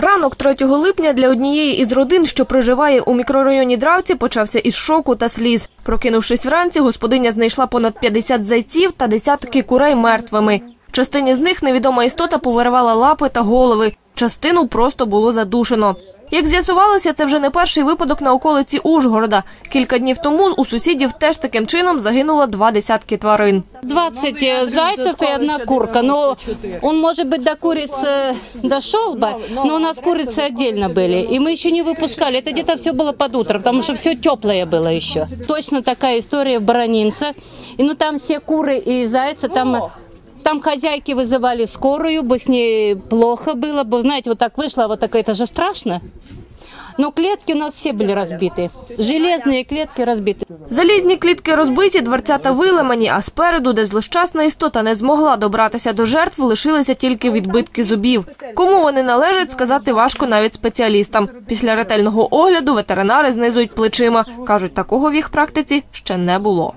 Ранок 3 липня для однієї із родин, що проживає у мікрорайоні Дравці, почався із шоку та сліз. Прокинувшись вранці, господиня знайшла понад 50 зайців та десятки курей мертвими. Частині з них невідома істота повиривала лапи та голови. Частину просто було задушено. Як з'ясувалося, це вже не перший випадок на околиці Ужгорода. Кілька днів тому у сусідів теж таким чином загинуло два десятки тварин. 20 зайцев и одна курка. Но он, может быть, до курицы дошел бы, но у нас курицы отдельно были. И мы еще не выпускали. Это где-то все было под утро, потому что все теплое было еще. Точно такая история в Баранинце. И ну там все куры и зайцы, там там хозяйки вызывали скорую, бы с ней плохо было, бы, знаете, вот так вышло, вот так это же страшно. Но клетки у нас все были разбиты. Железные клетки разбиты. Залізні клітки розбиті, дверцята виламані, а спереду, де злощасна істота не змогла добратися до жертв, лишилися тільки відбитки зубів. Кому вони належать, сказати важко навіть спеціалістам. Після ретельного огляду ветеринари знизують плечима. Кажуть, такого в їх практиці ще не було.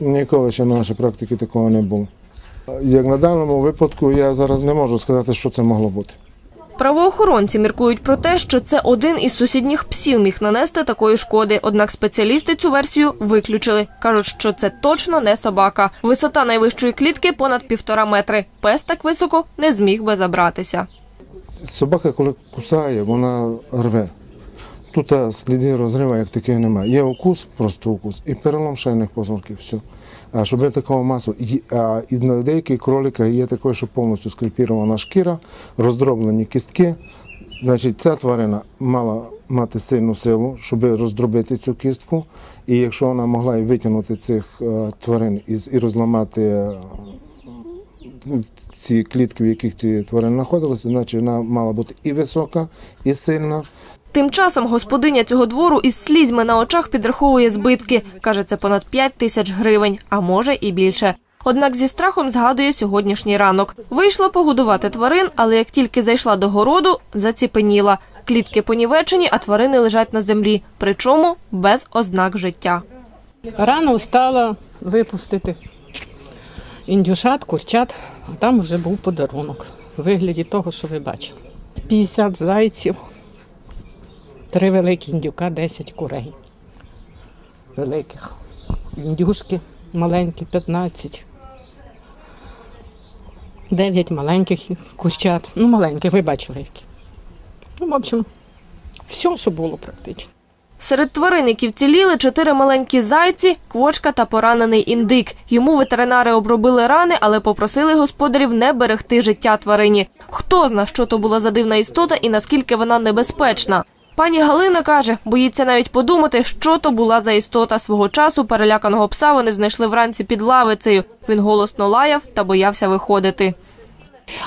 Ніколи ще на нашій практиці такого не було. Як на даному випадку, я зараз не можу сказати, що це могло бути. Правоохоронці міркують про те, що це один із сусідніх псів міг нанести такої шкоди. Однак спеціалісти цю версію виключили. кажуть, що це точно не собака. Висота найвищої клітки понад півтора метри. Пес так високо не зміг би забратися. Собака, коли кусає, вона рве. Тут а, сліди розриву, як таких немає. Є укус, просто укус, і перелом шейних позвонків. Все. А щоб я такого масу. І, на деяких кроликах є таке, що повністю скальпірована шкіра, роздроблені кістки. Значить, ця тварина мала мати сильну силу, щоб роздробити цю кістку. І якщо вона могла і витягнути цих е, тварин і розламати е, ці клітки, в яких ці тварини знаходилися, значить вона мала бути і висока, і сильна. Тим часом господиня цього двору із слізьми на очах підраховує збитки. Каже, це понад 5 тисяч гривень, а може і більше. Однак зі страхом згадує сьогоднішній ранок. Вийшла погодувати тварин, але як тільки зайшла до городу, заціпеніла. Клітки понівечені, а тварини лежать на землі, причому без ознак життя. Рано встала випустити індюшат, курчат, а там вже був подарунок у вигляді того, що ви бачили. 50 зайців, три великі індюка, 10 курей. Великих. Індюшки маленькі, 15. 9 маленьких курчат. Ну, маленьких, ви бачили які. Ну, в общем, все, що було практично. Серед тварин, які вціліли, чотири маленькі зайці, квочка та поранений індик. Йому ветеринари обробили рани, але попросили господарів не берегти життя тварині. Хто зна, що то була за дивна істота і наскільки вона небезпечна. Пані Галина каже, боїться навіть подумати, що то була за істота. Свого часу переляканого пса вони знайшли вранці під лавицею. Він голосно лаяв та боявся виходити.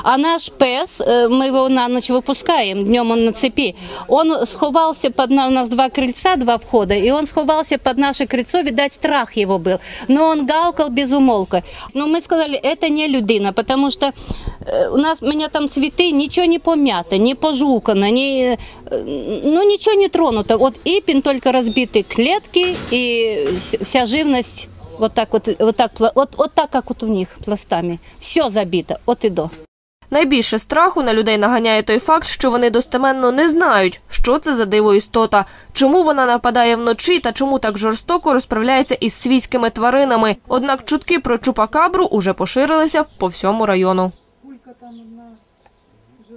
А наш пес, мы его на ночь выпускаем, днем он на цепи, он сховался под, у нас два крыльца, два входа, и он сховался под наше крыльцо, видать, страх его был. Но он гавкал без умолка. Но мы сказали, это не людина, потому что у нас, у меня там цветы, ничего не помято, не пожукано, не, ну ничего не тронуто. Вот Ипин только разбиты клетки и вс- вся живность вот так вот, вот так, вот, вот так, как вот у них пластами. Все забито, от и до. Найбільше страху на людей наганяє той факт, що вони достеменно не знають, що це за диво істота, чому вона нападає вночі та чому так жорстоко розправляється із свійськими тваринами. Однак чутки про чупакабру уже поширилися по всьому району.